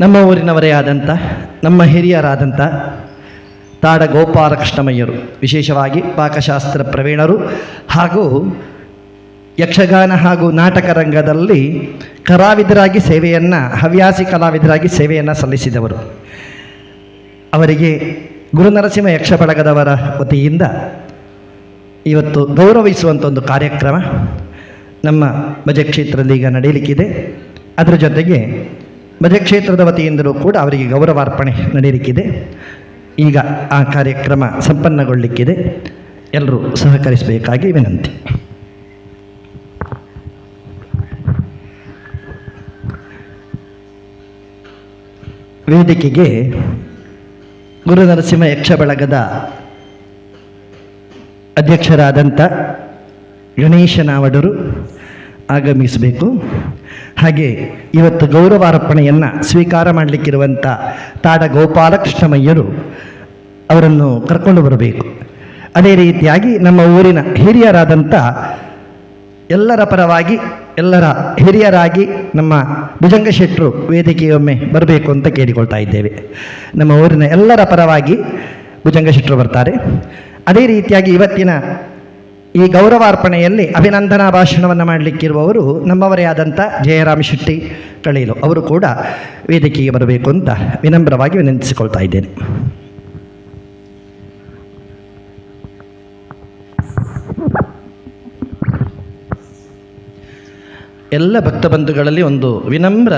ನಮ್ಮ ಊರಿನವರೇ ಆದಂಥ, ನಮ್ಮ ಹಿರಿಯರಾದಂಥ ತಾಡ ಗೋಪಾಲಕೃಷ್ಣಮಯ್ಯರು ವಿಶೇಷವಾಗಿ ಪಾಕಶಾಸ್ತ್ರ ಪ್ರವೀಣರು ಹಾಗೂ ಯಕ್ಷಗಾನ ಹಾಗೂ ನಾಟಕ ರಂಗದಲ್ಲಿ ಕಲಾವಿದರಾಗಿ ಸೇವೆಯನ್ನು, ಹವ್ಯಾಸಿ ಕಲಾವಿದರಾಗಿ ಸೇವೆಯನ್ನು ಸಲ್ಲಿಸಿದವರು. ಅವರಿಗೆ ಗುರುನರಸಿಂಹ ಯಕ್ಷ ಬಳಗದವರ ವತಿಯಿಂದ ಇವತ್ತು ಗೌರವಿಸುವಂಥ ಒಂದು ಕಾರ್ಯಕ್ರಮ ನಮ್ಮ ಬಜೆಟ್ ಕ್ಷೇತ್ರದಲ್ಲಿ ಈಗ ನಡೆಯಲಿಕ್ಕಿದೆ. ಅದರ ಜೊತೆಗೆ ಭಜ ಕ್ಷೇತ್ರದ ವತಿಯಿಂದಲೂ ಕೂಡ ಅವರಿಗೆ ಗೌರವಾರ್ಪಣೆ ನಡೆಯಲಿಕ್ಕಿದೆ. ಈಗ ಆ ಕಾರ್ಯಕ್ರಮ ಸಂಪನ್ನಗೊಳ್ಳಲಿಕ್ಕಿದೆ ಎಲ್ಲರೂ ಸಹಕರಿಸಬೇಕಾಗಿ ವಿನಂತಿ. ವೇದಿಕೆಗೆ ಗುರು ನರಸಿಂಹ ಯಕ್ಷ ಬಳಗದ ಅಧ್ಯಕ್ಷರಾದಂಥ ಗಣೇಶ ನಾವಡರು ಆಗಮಿಸಬೇಕು. ಹಾಗೆ ಇವತ್ತು ಗೌರವಾರ್ಪಣೆಯನ್ನು ಸ್ವೀಕಾರ ಮಾಡಲಿಕ್ಕಿರುವಂಥ ತಾಡ ಗೋಪಾಲಕೃಷ್ಣಮಯ್ಯರು ಅವರನ್ನು ಕರ್ಕೊಂಡು ಬರಬೇಕು. ಅದೇ ರೀತಿಯಾಗಿ ನಮ್ಮ ಊರಿನ ಹಿರಿಯರಾದಂಥ ಎಲ್ಲರ ಪರವಾಗಿ, ಎಲ್ಲರ ಹಿರಿಯರಾಗಿ ನಮ್ಮ ಭುಜಂಗ ಶೆಟ್ಟರು ವೇದಿಕೆಯೊಮ್ಮೆ ಬರಬೇಕು ಅಂತ ಕೇಳಿಕೊಳ್ತಾ ಇದ್ದೇವೆ. ನಮ್ಮ ಊರಿನ ಎಲ್ಲರ ಪರವಾಗಿ ಭುಜಂಗ ಶೆಟ್ಟರು ಬರ್ತಾರೆ. ಅದೇ ರೀತಿಯಾಗಿ ಇವತ್ತಿನ ಈ ಗೌರವಾರ್ಪಣೆಯಲ್ಲಿ ಅಭಿನಂದನಾ ಭಾಷಣವನ್ನು ಮಾಡಲಿಕ್ಕಿರುವವರು ನಮ್ಮವರೇ ಆದಂಥ ಜಯರಾಮ್ ಶೆಟ್ಟಿ ಕಳೀಲು. ಅವರು ಕೂಡ ವೇದಿಕೆಗೆ ಬರಬೇಕು ಅಂತ ವಿನಮ್ರವಾಗಿ ವಿನಂತಿಸಿಕೊಳ್ತಾ ಇದ್ದೇನೆ. ಎಲ್ಲ ಭಕ್ತ ಬಂಧುಗಳಲ್ಲಿ ಒಂದು ವಿನಮ್ರ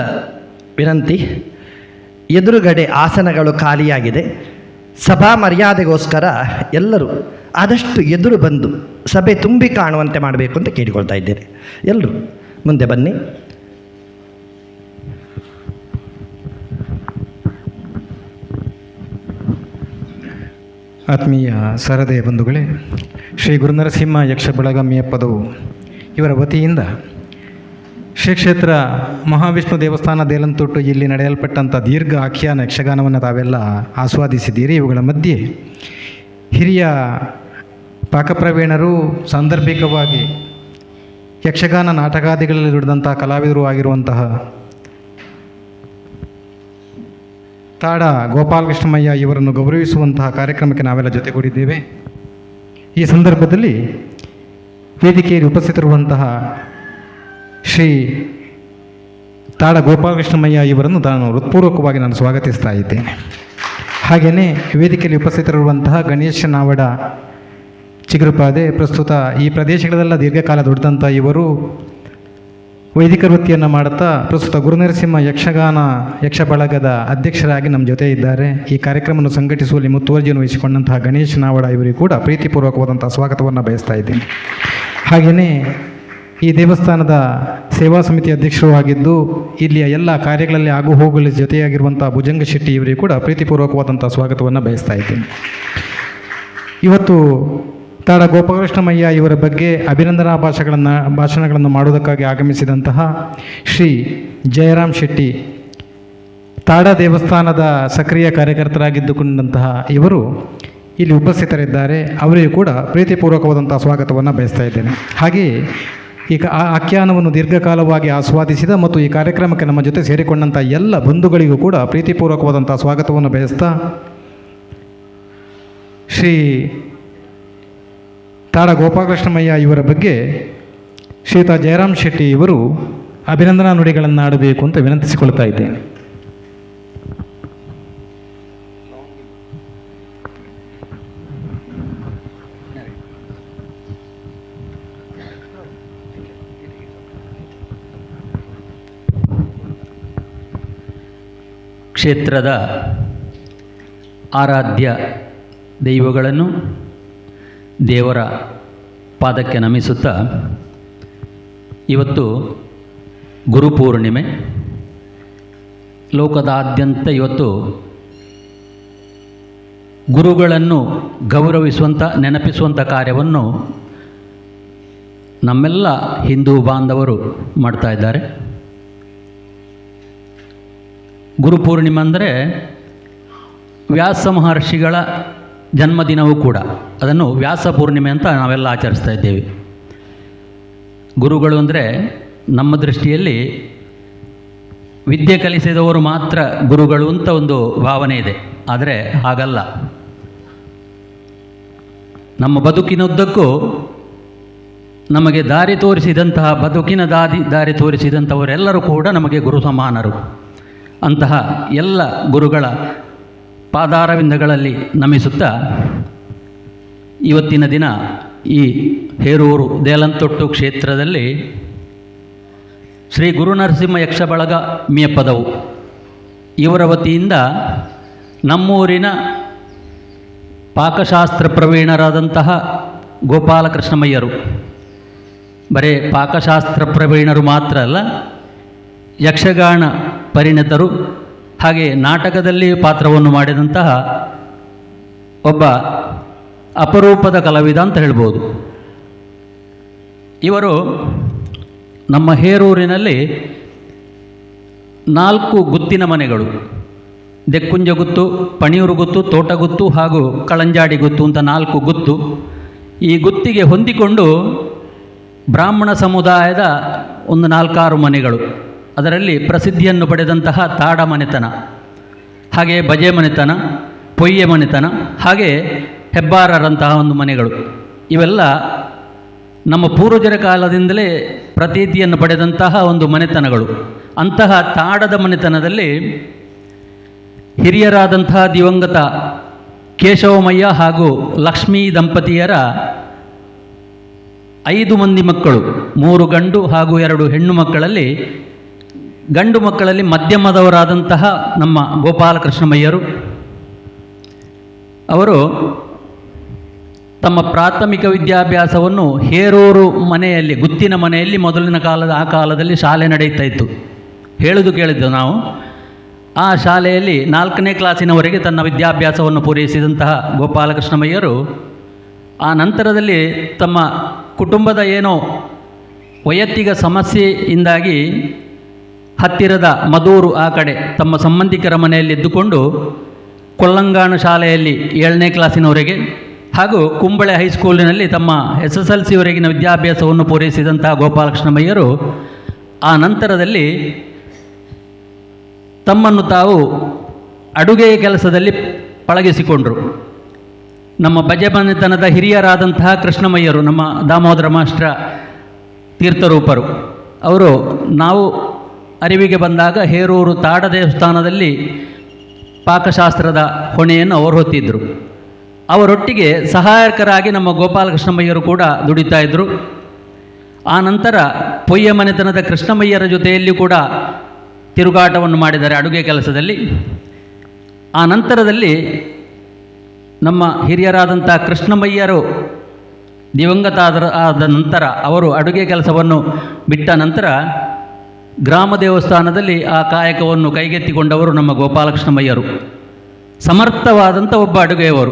ವಿನಂತಿ. ಎದುರುಗಡೆ ಆಸನಗಳು ಖಾಲಿಯಾಗಿದೆ. ಸಭಾ ಮರ್ಯಾದೆಗೋಸ್ಕರ ಎಲ್ಲರೂ ಆದಷ್ಟು ಎದುರು ಬಂದು ಸಭೆ ತುಂಬಿ ಕಾಣುವಂತೆ ಮಾಡಬೇಕು ಅಂತ ಕೇಳಿಕೊಳ್ತಾ ಇದ್ದೇನೆ. ಎಲ್ಲರೂ ಮುಂದೆ ಬನ್ನಿ. ಆತ್ಮೀಯ ಸರದೆಯ ಬಂಧುಗಳೇ, ಶ್ರೀ ಗುರುನರಸಿಂಹ ಯಕ್ಷ ಬಳಗಮ್ಮಿಯ ಪದವು ಇವರ ವತಿಯಿಂದ ಶ್ರೀ ಕ್ಷೇತ್ರ ಮಹಾವಿಷ್ಣು ದೇವಸ್ಥಾನ ದೇಲಂತೊಟ್ಟು ಇಲ್ಲಿ ನಡೆಯಲ್ಪಟ್ಟಂಥ ದೀರ್ಘ ಆಖ್ಯಾನ ಯಕ್ಷಗಾನವನ್ನು ತಾವೆಲ್ಲ ಆಸ್ವಾದಿಸಿದ್ದೀರಿ. ಇವುಗಳ ಮಧ್ಯೆ ಹಿರಿಯ ಪಾಕಪ್ರವೀಣರು ಸಾಂದರ್ಭಿಕವಾಗಿ ಯಕ್ಷಗಾನ ನಾಟಕಾದಿಗಳಲ್ಲಿ ದುಡಿದಂಥ ಕಲಾವಿದರು ಆಗಿರುವಂತಹ ತಾಡ ಗೋಪಾಲಕೃಷ್ಣಮಯ್ಯ ಇವರನ್ನು ಗೌರವಿಸುವಂತಹ ಕಾರ್ಯಕ್ರಮಕ್ಕೆ ನಾವೆಲ್ಲ ಜೊತೆಗೂಡಿದ್ದೇವೆ. ಈ ಸಂದರ್ಭದಲ್ಲಿ ವೇದಿಕೆಯಲ್ಲಿ ಉಪಸ್ಥಿತಿರುವಂತಹ ಶ್ರೀ ತಾಡ ಗೋಪಾಲಕೃಷ್ಣಮಯ್ಯ ಇವರನ್ನು ನಾನು ಹೃತ್ಪೂರ್ವಕವಾಗಿ ನಾನು ಸ್ವಾಗತಿಸ್ತಾ ಇದ್ದೇನೆ. ಹಾಗೆಯೇ ವೇದಿಕೆಯಲ್ಲಿ ಉಪಸ್ಥಿತರಿರುವಂತಹ ಗಣೇಶ ನಾವಡ ಚಿಗುರುಪಾದೆ ಪ್ರಸ್ತುತ ಈ ಪ್ರದೇಶಗಳಲ್ಲೆಲ್ಲ ದೀರ್ಘಕಾಲ ದುಡಿದಂಥ ಇವರು ವೈದಿಕ ವೃತ್ತಿಯನ್ನು ಮಾಡುತ್ತಾ ಪ್ರಸ್ತುತ ಗುರುನರಸಿಂಹ ಯಕ್ಷಗಾನ ಯಕ್ಷ ಬಳಗದ ಅಧ್ಯಕ್ಷರಾಗಿ ನಮ್ಮ ಜೊತೆ ಇದ್ದಾರೆ. ಈ ಕಾರ್ಯಕ್ರಮವನ್ನು ಸಂಘಟಿಸುವಲ್ಲಿ ಮುತುವರ್ಜಿಯನ್ನು ವಹಿಸಿಕೊಂಡಂತಹ ಗಣೇಶ್ ನಾವಡ ಇವರಿಗೂ ಕೂಡ ಪ್ರೀತಿಪೂರ್ವಕವಾದಂಥ ಸ್ವಾಗತವನ್ನು ಬಯಸ್ತಾ ಇದ್ದೀನಿ. ಹಾಗೆಯೇ ಈ ದೇವಸ್ಥಾನದ ಸೇವಾ ಸಮಿತಿ ಅಧ್ಯಕ್ಷರೂ ಆಗಿದ್ದು ಇಲ್ಲಿಯ ಎಲ್ಲ ಕಾರ್ಯಗಳಲ್ಲಿ ಆಗು ಹೋಗಲು ಜೊತೆಯಾಗಿರುವಂಥ ಭುಜಂಗ ಶೆಟ್ಟಿ ಇವರಿಗೂ ಕೂಡ ಪ್ರೀತಿಪೂರ್ವಕವಾದಂಥ ಸ್ವಾಗತವನ್ನು ಬಯಸ್ತಾ ಇದ್ದೀನಿ. ಇವತ್ತು ತಾಡ ಗೋಪಕೃಷ್ಣಮಯ್ಯ ಇವರ ಬಗ್ಗೆ ಅಭಿನಂದನಾ ಭಾಷೆಗಳನ್ನು ಭಾಷಣಗಳನ್ನು ಮಾಡುವುದಕ್ಕಾಗಿ ಆಗಮಿಸಿದಂತಹ ಶ್ರೀ ಜಯರಾಮ್ ಶೆಟ್ಟಿ, ತಾಡ ದೇವಸ್ಥಾನದ ಸಕ್ರಿಯ ಕಾರ್ಯಕರ್ತರಾಗಿದ್ದುಕೊಂಡಂತಹ ಇವರು ಇಲ್ಲಿ ಉಪಸ್ಥಿತರಿದ್ದಾರೆ. ಅವರಿಗೂ ಕೂಡ ಪ್ರೀತಿಪೂರ್ವಕವಾದಂಥ ಸ್ವಾಗತವನ್ನು ಬಯಸ್ತಾ ಇದ್ದೇನೆ. ಹಾಗೆಯೇ ಈ ಆ ಆಖ್ಯಾನವನ್ನು ದೀರ್ಘಕಾಲವಾಗಿ ಆಸ್ವಾದಿಸಿದ ಮತ್ತು ಈ ಕಾರ್ಯಕ್ರಮಕ್ಕೆ ನಮ್ಮ ಜೊತೆ ಸೇರಿಕೊಂಡಂಥ ಎಲ್ಲ ಬಂಧುಗಳಿಗೂ ಕೂಡ ಪ್ರೀತಿಪೂರ್ವಕವಾದಂಥ ಸ್ವಾಗತವನ್ನು ಬಯಸ್ತಾ ಶ್ರೀ ತಾಡ ಗೋಪಾಲಕೃಷ್ಣಮಯ್ಯ ಇವರ ಬಗ್ಗೆ ಶ್ರೀಯುತ ಜಯರಾಮ್ ಶೆಟ್ಟಿ ಇವರು ಅಭಿನಂದನಾ ನುಡಿಗಳನ್ನು ಆಡಬೇಕು ಅಂತ ವಿನಂತಿಸಿಕೊಳ್ತಾ ಇದ್ದೇನೆ. ಕ್ಷೇತ್ರದ ಆರಾಧ್ಯ ದೈವಗಳನ್ನು ದೇವರ ಪಾದಕ್ಕೆ ನಮಿಸುತ್ತಾ ಇವತ್ತು ಗುರುಪೂರ್ಣಿಮೆ ಲೋಕದಾದ್ಯಂತ ಇವತ್ತು ಗುರುಗಳನ್ನು ಗೌರವಿಸುವಂಥ ನೆನಪಿಸುವಂಥ ಕಾರ್ಯವನ್ನು ನಮ್ಮೆಲ್ಲ ಹಿಂದೂ ಬಾಂಧವರು ಮಾಡ್ತಾ ಇದ್ದಾರೆ. ಗುರುಪೂರ್ಣಿಮೆ ಅಂದರೆ ವ್ಯಾಸ ಮಹರ್ಷಿಗಳ ಜನ್ಮದಿನವೂ ಕೂಡ. ಅದನ್ನು ವ್ಯಾಸ ಪೂರ್ಣಿಮೆ ಅಂತ ನಾವೆಲ್ಲ ಆಚರಿಸ್ತಾ ಇದ್ದೇವೆ. ಗುರುಗಳು ಅಂದರೆ ನಮ್ಮ ದೃಷ್ಟಿಯಲ್ಲಿ ವಿದ್ಯೆ ಕಲಿಸಿದವರು ಮಾತ್ರ ಗುರುಗಳು ಅಂತ ಒಂದು ಭಾವನೆ ಇದೆ. ಆದರೆ ಹಾಗಲ್ಲ. ನಮ್ಮ ಬದುಕಿನುದ್ದಕ್ಕೂ ನಮಗೆ ದಾರಿ ತೋರಿಸಿದಂತಹ ಬದುಕಿನ ದಾರಿ ದಾರಿ ತೋರಿಸಿದಂಥವರೆಲ್ಲರೂ ಕೂಡ ನಮಗೆ ಗುರು ಸಮಾನರು. ಅಂತಹ ಎಲ್ಲ ಗುರುಗಳ ಪಾದಾರವಿಂದಗಳಲ್ಲಿ ನಮಿಸುತ್ತಾ ಇವತ್ತಿನ ದಿನ ಈ ಹೇರೂರು ದೇಲಂತೊಟ್ಟು ಕ್ಷೇತ್ರದಲ್ಲಿ ಶ್ರೀ ಗುರುನರಸಿಂಹ ಯಕ್ಷ ಬಳಗ ಮಿಯಪ್ಪದವು ಇವರ ವತಿಯಿಂದ ನಮ್ಮೂರಿನ ಪಾಕಶಾಸ್ತ್ರ ಪ್ರವೀಣರಾದಂತಹ ಗೋಪಾಲಕೃಷ್ಣಮಯ್ಯರು. ಬರೇ ಪಾಕಶಾಸ್ತ್ರ ಪ್ರವೀಣರು ಮಾತ್ರ ಅಲ್ಲ, ಯಕ್ಷಗಾನ ಪರಿಣಿತರು ಹಾಗೆ ನಾಟಕದಲ್ಲಿ ಪಾತ್ರವನ್ನು ಮಾಡಿದಂತಹ ಒಬ್ಬ ಅಪರೂಪದ ಕಲಾವಿದ ಅಂತ ಹೇಳ್ಬೋದು. ಇವರು ನಮ್ಮ ಹೇರೂರಿನಲ್ಲಿ ನಾಲ್ಕು ಗುತ್ತಿನ ಮನೆಗಳು. ದೆಕ್ಕುಂಜ ಗುತ್ತು, ಪಣಿಯೂರು ಗುತ್ತು ತೋಟಗುತ್ತು ಹಾಗೂ ಕಳಂಜಾಡಿ ಗುತ್ತು ಅಂತ ನಾಲ್ಕು ಗುತ್ತು. ಈ ಗುತ್ತಿಗೆ ಹೊಂದಿಕೊಂಡು ಬ್ರಾಹ್ಮಣ ಸಮುದಾಯದ ಒಂದು ನಾಲ್ಕಾರು ಮನೆಗಳು. ಅದರಲ್ಲಿ ಪ್ರಸಿದ್ಧಿಯನ್ನು ಪಡೆದಂತಹ ತಾಡ ಮನೆತನ, ಹಾಗೆ ಬಜೆ ಮನೆತನ, ಪೊಯ್ಯೆ ಮನೆತನ, ಹಾಗೆ ಹೆಬ್ಬಾರರಂತಹ ಒಂದು ಮನೆಗಳು. ಇವೆಲ್ಲ ನಮ್ಮ ಪೂರ್ವಜರ ಕಾಲದಿಂದಲೇ ಪ್ರತೀತಿಯನ್ನು ಪಡೆದಂತಹ ಒಂದು ಮನೆತನಗಳು. ಅಂತಹ ತಾಡದ ಮನೆತನದಲ್ಲಿ ಹಿರಿಯರಾದಂತಹ ದಿವಂಗತ ಕೇಶವಮಯ್ಯ ಹಾಗೂ ಲಕ್ಷ್ಮೀ ದಂಪತಿಯರ ಐದು ಮಂದಿ ಮಕ್ಕಳು, ಮೂರು ಗಂಡು ಹಾಗೂ ಎರಡು ಹೆಣ್ಣು ಮಕ್ಕಳಲ್ಲಿ ಗಂಡು ಮಕ್ಕಳಲ್ಲಿ ಮಧ್ಯಮದವರಾದಂತಹ ನಮ್ಮ ಗೋಪಾಲಕೃಷ್ಣಮಯ್ಯರು, ಅವರು ತಮ್ಮ ಪ್ರಾಥಮಿಕ ವಿದ್ಯಾಭ್ಯಾಸವನ್ನು ಹೇರೂರು ಮನೆಯಲ್ಲಿ, ಗುತ್ತಿನ ಮನೆಯಲ್ಲಿ ಮೊದಲಿನ ಕಾಲದ, ಆ ಕಾಲದಲ್ಲಿ ಶಾಲೆ ನಡೆಯುತ್ತಾ ಇತ್ತು. ಹೇಳುದು ಕೇಳಿದ್ದು ನಾವು. ಆ ಶಾಲೆಯಲ್ಲಿ ನಾಲ್ಕನೇ ಕ್ಲಾಸಿನವರೆಗೆ ತನ್ನ ವಿದ್ಯಾಭ್ಯಾಸವನ್ನು ಪೂರೈಸಿದಂತಹ ಗೋಪಾಲಕೃಷ್ಣಮಯ್ಯರು, ಆ ನಂತರದಲ್ಲಿ ತಮ್ಮ ಕುಟುಂಬದ ಏನೋ ವೈಯಕ್ತಿಕ ಸಮಸ್ಯೆಯಿಂದಾಗಿ ಹತ್ತಿರದ ಮದೂರು ಆ ಕಡೆ ತಮ್ಮ ಸಂಬಂಧಿಕರ ಮನೆಯಲ್ಲಿ ಇದ್ದುಕೊಂಡು ಕೊಳ್ಳಂಗಾಣ ಶಾಲೆಯಲ್ಲಿ ಏಳನೇ ಕ್ಲಾಸಿನವರೆಗೆ ಹಾಗೂ ಕುಂಬಳೆ ಹೈಸ್ಕೂಲಿನಲ್ಲಿ ತಮ್ಮ ಎಸ್ ಎಸ್ ಎಲ್ ಸಿವರೆಗಿನ ವಿದ್ಯಾಭ್ಯಾಸವನ್ನು ಪೂರೈಸಿದಂತಹ ಗೋಪಾಲಕೃಷ್ಣಮಯ್ಯರು, ಆ ನಂತರದಲ್ಲಿ ತಮ್ಮನ್ನು ತಾವು ಅಡುಗೆಯ ಕೆಲಸದಲ್ಲಿ ಪಳಗಿಸಿಕೊಂಡರು. ನಮ್ಮ ಬಜೆಬನೆತನದ ಹಿರಿಯರಾದಂತಹ ಕೃಷ್ಣಮಯ್ಯರು, ನಮ್ಮ ದಾಮೋದರ ಮಾಸ್ಟ್ರ ತೀರ್ಥರೂಪರು, ಅವರು ನಾವು ಅರಿವಿಗೆ ಬಂದಾಗ ಹೇರೂರು ತಾಡ ದೇವಸ್ಥಾನದಲ್ಲಿ ಪಾಕಶಾಸ್ತ್ರದ ಹೊಣೆಯನ್ನು ಅವರು ಹೊತ್ತಿದ್ದರು. ಅವರೊಟ್ಟಿಗೆ ಸಹಾಯಕರಾಗಿ ನಮ್ಮ ಗೋಪಾಲಕೃಷ್ಣಮಯ್ಯರು ಕೂಡ ದುಡಿತಾ ಇದ್ದರು ಆ ನಂತರ ಪೊಯ್ಯ ಮನೆತನದ ಕೃಷ್ಣಮಯ್ಯರ ಜೊತೆಯಲ್ಲಿ ಕೂಡ ತಿರುಗಾಟವನ್ನು ಮಾಡಿದ್ದಾರೆ ಅಡುಗೆ ಕೆಲಸದಲ್ಲಿ. ಆ ನಂತರದಲ್ಲಿ ನಮ್ಮ ಹಿರಿಯರಾದಂಥ ಕೃಷ್ಣಮಯ್ಯರು ದಿವಂಗತ ಆದ ಆದ ನಂತರ ಅವರು ಅಡುಗೆ ಕೆಲಸವನ್ನು ಬಿಟ್ಟ ನಂತರ ಗ್ರಾಮ ದೇವಸ್ಥಾನದಲ್ಲಿ ಆ ಕಾಯಕವನ್ನು ಕೈಗೆತ್ತಿಕೊಂಡವರು ನಮ್ಮ ಗೋಪಾಲಕೃಷ್ಣಮಯ್ಯರು. ಸಮರ್ಥವಾದಂಥ ಒಬ್ಬ ಅಡುಗೆಯವರು.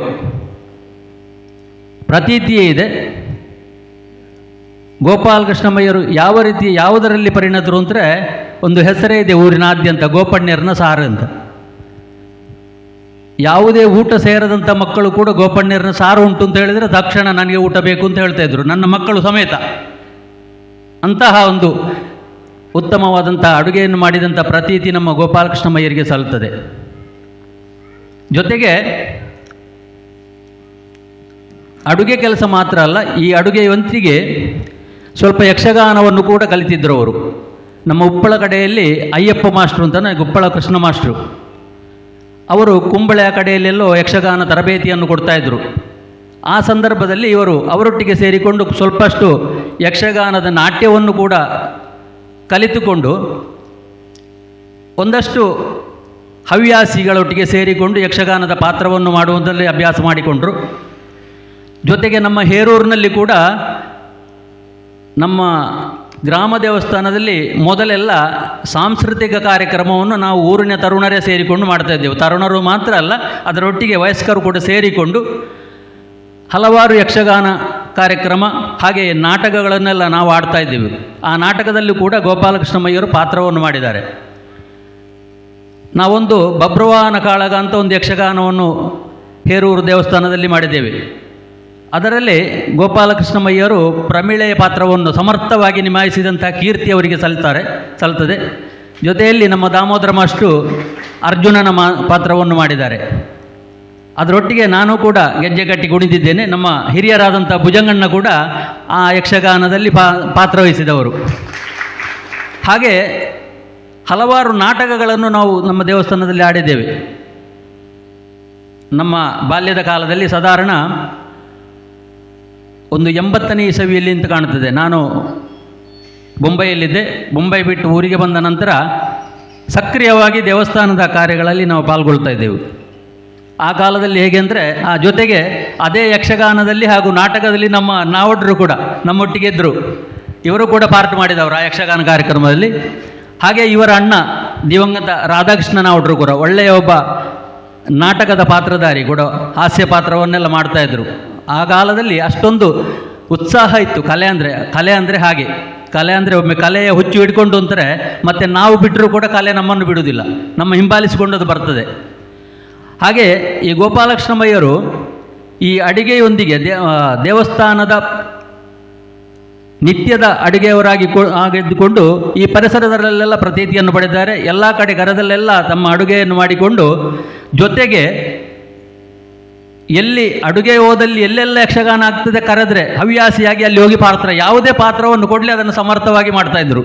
ಪ್ರತೀತಿಯೇ ಇದೆ. ಗೋಪಾಲಕೃಷ್ಣಮಯ್ಯರು ಯಾವ ರೀತಿ ಯಾವುದರಲ್ಲಿ ಪರಿಣತರು ಅಂದರೆ ಒಂದು ಹೆಸರೇ ಇದೆ ಊರಿನಾದ್ಯಂತ ಗೋಪಣ್ಯರನ್ನ ಸಾರ ಅಂತ. ಯಾವುದೇ ಊಟ ಸೇರದಂಥ ಮಕ್ಕಳು ಕೂಡ ಗೋಪಣ್ಯರನ್ನ ಸಾರು ಉಂಟು ಅಂತ ಹೇಳಿದರೆ ತಕ್ಷಣ ನನಗೆ ಊಟ ಬೇಕು ಅಂತ ಹೇಳ್ತಾ ಇದ್ರು. ನನ್ನ ಮಕ್ಕಳು ಸಮೇತ. ಅಂತಹ ಒಂದು ಉತ್ತಮವಾದಂಥ ಅಡುಗೆಯನ್ನು ಮಾಡಿದಂಥ ಪ್ರತೀತಿ ನಮ್ಮ ಗೋಪಾಲಕೃಷ್ಣಮಯ್ಯರಿಗೆ ಸಲ್ಲುತ್ತದೆ. ಜೊತೆಗೆ ಅಡುಗೆ ಕೆಲಸ ಮಾತ್ರ ಅಲ್ಲ, ಈ ಅಡುಗೆಯೊಂದಿಗೆ ಸ್ವಲ್ಪ ಯಕ್ಷಗಾನವನ್ನು ಕೂಡ ಕಲಿತಿದ್ದರು ಅವರು. ನಮ್ಮ ಉಪ್ಪಳ ಕಡೆಯಲ್ಲಿ ಅಯ್ಯಪ್ಪ ಮಾಸ್ಟ್ರು ಅಂತ ಉಪ್ಪಳ ಕೃಷ್ಣ ಮಾಸ್ಟ್ರು ಅವರು ಕುಂಬಳೆಯ ಕಡೆಯಲ್ಲೆಲ್ಲೋ ಯಕ್ಷಗಾನ ತರಬೇತಿಯನ್ನು ಕೊಡ್ತಾಯಿದ್ರು ಆ ಸಂದರ್ಭದಲ್ಲಿ ಇವರು ಅವರೊಟ್ಟಿಗೆ ಸೇರಿಕೊಂಡು ಸ್ವಲ್ಪಷ್ಟು ಯಕ್ಷಗಾನದ ನಾಟ್ಯವನ್ನು ಕೂಡ ಕಲಿತುಕೊಂಡು ಒಂದಷ್ಟು ಹವ್ಯಾಸಿಗಳೊಟ್ಟಿಗೆ ಸೇರಿಕೊಂಡು ಯಕ್ಷಗಾನದ ಪಾತ್ರವನ್ನು ಮಾಡುವುದರಲ್ಲಿ ಅಭ್ಯಾಸ ಮಾಡಿಕೊಂಡರು. ಜೊತೆಗೆ ನಮ್ಮ ಹೇರೂರಿನಲ್ಲಿ ಕೂಡ ನಮ್ಮ ಗ್ರಾಮ ದೇವಸ್ಥಾನದಲ್ಲಿ ಮೊದಲೆಲ್ಲ ಸಾಂಸ್ಕೃತಿಕ ಕಾರ್ಯಕ್ರಮವನ್ನು ನಾವು ಊರಿನ ತರುಣರೇ ಸೇರಿಕೊಂಡು ಮಾಡ್ತಾ ಇದ್ದೆವು. ತರುಣರು ಮಾತ್ರ ಅಲ್ಲ, ಅದರೊಟ್ಟಿಗೆ ವಯಸ್ಕರು ಕೂಡ ಸೇರಿಕೊಂಡು ಹಲವಾರು ಯಕ್ಷಗಾನ ಕಾರ್ಯಕ್ರಮ ಹಾಗೆ ನಾಟಕಗಳನ್ನೆಲ್ಲ ನಾವು ಆಡ್ತಾ ಇದ್ದೀವಿ. ಆ ನಾಟಕದಲ್ಲಿ ಕೂಡ ಗೋಪಾಲಕೃಷ್ಣಮಯ್ಯರು ಪಾತ್ರವನ್ನು ಮಾಡಿದ್ದಾರೆ. ನಾವೊಂದು ಬಬ್ರವಾಹನ ಕಾಳಗ ಅಂತ ಒಂದು ಯಕ್ಷಗಾನವನ್ನು ಹೇರೂರು ದೇವಸ್ಥಾನದಲ್ಲಿ ಮಾಡಿದ್ದೇವೆ. ಅದರಲ್ಲಿ ಗೋಪಾಲಕೃಷ್ಣಮಯ್ಯರು ಪ್ರಮಿಳೆಯ ಪಾತ್ರವನ್ನು ಸಮರ್ಥವಾಗಿ ನಿಭಾಯಿಸಿದಂಥ ಕೀರ್ತಿ ಅವರಿಗೆ ಸಲ್ತಾರೆ, ಸಲ್ತದೆ. ಜೊತೆಯಲ್ಲಿ ನಮ್ಮ ದಾಮೋದರ ಮಾಸ್ಟು ಅರ್ಜುನನ ಮಾ ಪಾತ್ರವನ್ನು ಮಾಡಿದ್ದಾರೆ. ಅದರೊಟ್ಟಿಗೆ ನಾನು ಕೂಡ ಗೆಜ್ಜೆ ಕಟ್ಟಿ ಕುಣಿದಿದ್ದೇನೆ. ನಮ್ಮ ಹಿರಿಯರಾದಂಥ ಭುಜಂಗಣ್ಣ ಕೂಡ ಆ ಯಕ್ಷಗಾನದಲ್ಲಿ ಪಾ ಪಾತ್ರವಹಿಸಿದವರು ಹಾಗೆ ಹಲವಾರು ನಾಟಕಗಳನ್ನು ನಾವು ನಮ್ಮ ದೇವಸ್ಥಾನದಲ್ಲಿ ಆಡಿದ್ದೇವೆ. ನಮ್ಮ ಬಾಲ್ಯದ ಕಾಲದಲ್ಲಿ ಸಾಧಾರಣ ಒಂದು ಎಂಬತ್ತನೇ ಇಸವಿಯಲ್ಲಿ ಅಂತ ಕಾಣುತ್ತದೆ. ನಾನು ಮುಂಬೈಯಲ್ಲಿದ್ದೆ ಮುಂಬೈ ಬಿಟ್ಟು ಊರಿಗೆ ಬಂದ ನಂತರ ಸಕ್ರಿಯವಾಗಿ ದೇವಸ್ಥಾನದ ಕಾರ್ಯಗಳಲ್ಲಿ ನಾವು ಪಾಲ್ಗೊಳ್ತಾ ಇದ್ದೆವು. ಆ ಕಾಲದಲ್ಲಿ ಹೇಗೆ ಅಂದರೆ, ಆ ಜೊತೆಗೆ ಅದೇ ಯಕ್ಷಗಾನದಲ್ಲಿ ಹಾಗೂ ನಾಟಕದಲ್ಲಿ ನಮ್ಮ ನಾವಡ್ರು ಕೂಡ, ನಮ್ಮೊಟ್ಟಿಗೆ ಇದ್ದರು ಇವರು ಕೂಡ ಪಾರ್ಟ್ ಮಾಡಿದವರು ಆ ಯಕ್ಷಗಾನ ಕಾರ್ಯಕ್ರಮದಲ್ಲಿ. ಹಾಗೆ ಇವರ ಅಣ್ಣ ದಿವಂಗತ ರಾಧಾಕೃಷ್ಣ ನಾವಡ್ರು ಕೂಡ, ಒಳ್ಳೆಯ ಒಬ್ಬ ನಾಟಕದ ಪಾತ್ರಧಾರಿ ಕೂಡ, ಹಾಸ್ಯ ಪಾತ್ರವನ್ನೆಲ್ಲ ಮಾಡ್ತಾಯಿದ್ರು ಆ ಕಾಲದಲ್ಲಿ ಅಷ್ಟೊಂದು ಉತ್ಸಾಹ ಇತ್ತು. ಕಲೆ ಅಂದರೆ ಕಲೆ ಅಂದರೆ ಹಾಗೆ. ಕಲೆ ಅಂದರೆ ಒಮ್ಮೆ ಕಲೆಯ ಹುಚ್ಚು ಹಿಡ್ಕೊಂಡು ಅಂತಾರೆ, ಮತ್ತು ನಾವು ಬಿಟ್ಟರೂ ಕೂಡ ಕಲೆ ನಮ್ಮನ್ನು ಬಿಡುವುದಿಲ್ಲ. ನಮ್ಮ ಹಿಂಬಾಲಿಸಿಕೊಂಡದು ಬರ್ತದೆ. ಹಾಗೆ ಈ ಗೋಪಾಲಕೃಷ್ಣಮಯ್ಯರು ಈ ಅಡಿಗೆಯೊಂದಿಗೆ ದೇವಸ್ಥಾನದ ನಿತ್ಯದ ಅಡುಗೆಯವರಾಗಿ ಆಗಿದ್ದುಕೊಂಡು ಈ ಪರಿಸರದಲ್ಲೆಲ್ಲ ಪ್ರತೀತಿಯನ್ನು ಪಡೆದಿದ್ದಾರೆ. ಎಲ್ಲ ಕಡೆ ಕರದಲ್ಲೆಲ್ಲ ತಮ್ಮ ಅಡುಗೆಯನ್ನು ಮಾಡಿಕೊಂಡು ಜೊತೆಗೆ ಎಲ್ಲಿ ಅಡುಗೆ ಹೋದಲ್ಲಿ ಎಲ್ಲೆಲ್ಲ ಯಕ್ಷಗಾನ ಆಗ್ತದೆ ಕರೆದ್ರೆ ಹವ್ಯಾಸಿಯಾಗಿ ಅಲ್ಲಿ ಹೋಗಿ ಪಾತ್ರ, ಯಾವುದೇ ಪಾತ್ರವನ್ನು ಕೊಡಲಿ ಅದನ್ನು ಸಮರ್ಥವಾಗಿ ಮಾಡ್ತಾಯಿದ್ರು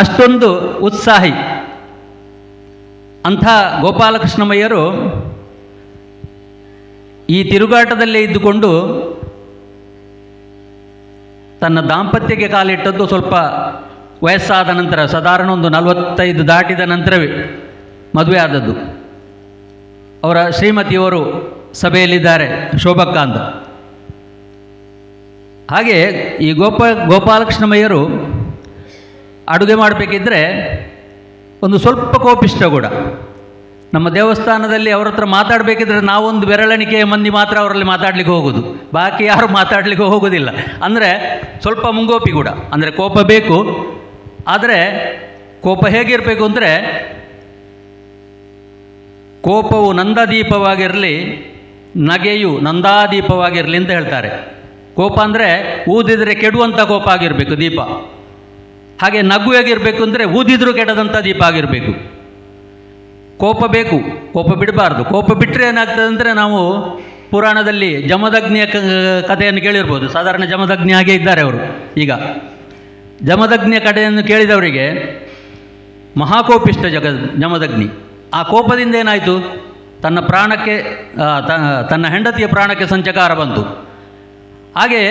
ಅಷ್ಟೊಂದು ಉತ್ಸಾಹಿ. ಅಂಥ ಗೋಪಾಲಕೃಷ್ಣಮಯ್ಯರು ಈ ತಿರುಗಾಟದಲ್ಲೇ ಇದ್ದುಕೊಂಡು ತನ್ನ ದಾಂಪತ್ಯಕ್ಕೆ ಕಾಲಿಟ್ಟದ್ದು ಸ್ವಲ್ಪ ವಯಸ್ಸಾದ ನಂತರ, ಸಾಧಾರಣ ಒಂದು ನಲವತ್ತೈದು ದಾಟಿದ ನಂತರವೇ ಮದುವೆ ಆದದ್ದು. ಅವರ ಶ್ರೀಮತಿಯವರು ಸಭೆಯಲ್ಲಿದ್ದಾರೆ ಶೋಭಕ್ಕ ಅಂತ ಹಾಗೆ ಈ ಗೋಪ, ಗೋಪಾಲಕೃಷ್ಣಮಯ್ಯರು ಅಡುಗೆ ಮಾಡಬೇಕಿದ್ರೆ ಒಂದು ಸ್ವಲ್ಪ ಕೋಪಿಷ್ಟ ಕೂಡ. ನಮ್ಮ ದೇವಸ್ಥಾನದಲ್ಲಿ ಅವ್ರ ಹತ್ರ ಮಾತಾಡಬೇಕಿದ್ರೆ ನಾವೊಂದು ಬೆರಳೆಣಿಕೆಯ ಮಂದಿ ಮಾತ್ರ ಅವರಲ್ಲಿ ಮಾತಾಡಲಿಕ್ಕೆ ಹೋಗೋದು. ಬಾಕಿ ಯಾರು ಮಾತಾಡಲಿಕ್ಕೆ ಹೋಗೋದಿಲ್ಲ. ಅಂದರೆ ಸ್ವಲ್ಪ ಮುಂಗೋಪಿ ಕೂಡ. ಅಂದರೆ ಕೋಪ ಬೇಕು. ಆದರೆ ಕೋಪ ಹೇಗಿರಬೇಕು ಅಂದರೆ ಕೋಪವು ನಂದದೀಪವಾಗಿರಲಿ, ನಗೆಯು ನಂದಾದೀಪವಾಗಿರಲಿ ಅಂತ ಹೇಳ್ತಾರೆ. ಕೋಪ ಅಂದರೆ ಊದಿದರೆ ಕೆಡುವಂಥ ಕೋಪ ಆಗಿರಬೇಕು ದೀಪ. ಹಾಗೆ ನಗು ಹೇಗಿರಬೇಕು ಅಂದರೆ ಊದಿದ್ರೂ ಕೆಡದಂಥ ದೀಪ ಆಗಿರಬೇಕು. ಕೋಪ ಬೇಕು, ಕೋಪ ಬಿಡಬಾರ್ದು. ಕೋಪ ಬಿಟ್ಟರೆ ಏನಾಗ್ತದೆ ಅಂದರೆ ನಾವು ಪುರಾಣದಲ್ಲಿ ಜಮದಗ್ನಿಯ ಕಥೆಯನ್ನು ಕೇಳಿರ್ಬೋದು. ಸಾಧಾರಣ ಜಮದಗ್ನಿ ಹಾಗೆ ಇದ್ದಾರೆ ಅವರು. ಈಗ ಜಮದಗ್ನಿಯ ಕಡೆಯನ್ನು ಕೇಳಿದವರಿಗೆ ಮಹಾಕೋಪಿಷ್ಟ ಜಗ, ಜಮದಗ್ನಿ. ಆ ಕೋಪದಿಂದ ಏನಾಯಿತು? ತನ್ನ ಪ್ರಾಣಕ್ಕೆ ತನ್ನ ಹೆಂಡತಿಯ ಪ್ರಾಣಕ್ಕೆ ಸಂಚಕಾರ ಬಂತು. ಹಾಗೆ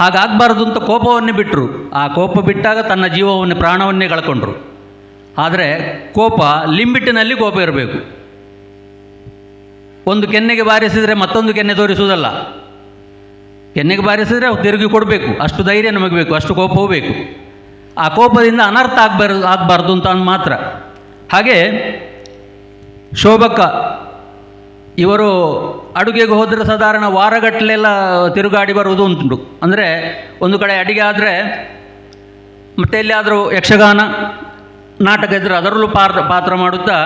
ಹಾಗಾಗಬಾರ್ದು ಅಂತ ಕೋಪವನ್ನೇ ಬಿಟ್ಟರು ಆ ಕೋಪ ಬಿಟ್ಟಾಗ ತನ್ನ ಜೀವವನ್ನು, ಪ್ರಾಣವನ್ನೇ ಕಳ್ಕೊಂಡ್ರು. ಆದರೆ ಕೋಪ ಲಿಂಬಿಟ್ಟಿನಲ್ಲಿ ಕೋಪ ಇರಬೇಕು. ಒಂದು ಕೆನ್ನೆಗೆ ಬಾರಿಸಿದರೆ ಮತ್ತೊಂದು ಕೆನ್ನೆ ತೋರಿಸುವುದಲ್ಲ. ಕೆನ್ನೆಗೆ ಬಾರಿಸಿದರೆ ತಿರುಗಿ ಕೊಡಬೇಕು. ಅಷ್ಟು ಧೈರ್ಯ ನಮಗೆ ಬೇಕು, ಅಷ್ಟು ಕೋಪವೂ ಬೇಕು. ಆ ಕೋಪದಿಂದ ಅನರ್ಥ ಆಗಬಾರ್ದು ಆಗಬಾರ್ದು ಅಂತ ಮಾತ್ರ. ಹಾಗೆ ಶೋಭಕ್ಕ ಇವರು ಅಡುಗೆಗೆ ಹೋದರೆ ಸಾಧಾರಣ ವಾರಗಟ್ಟಲೆಲ್ಲ ತಿರುಗಾಡಿ ಬರುವುದು ಉಂಟು. ಅಂದರೆ ಒಂದು ಕಡೆ ಅಡುಗೆ ಆದರೆ ಮತ್ತೆ ಎಲ್ಲಿಯಾದರೂ ಯಕ್ಷಗಾನ, ನಾಟಕ ಇದ್ದರೆ ಅದರಲ್ಲೂ ಪಾತ್ರ ಪಾತ್ರ ಮಾಡುತ್ತಾ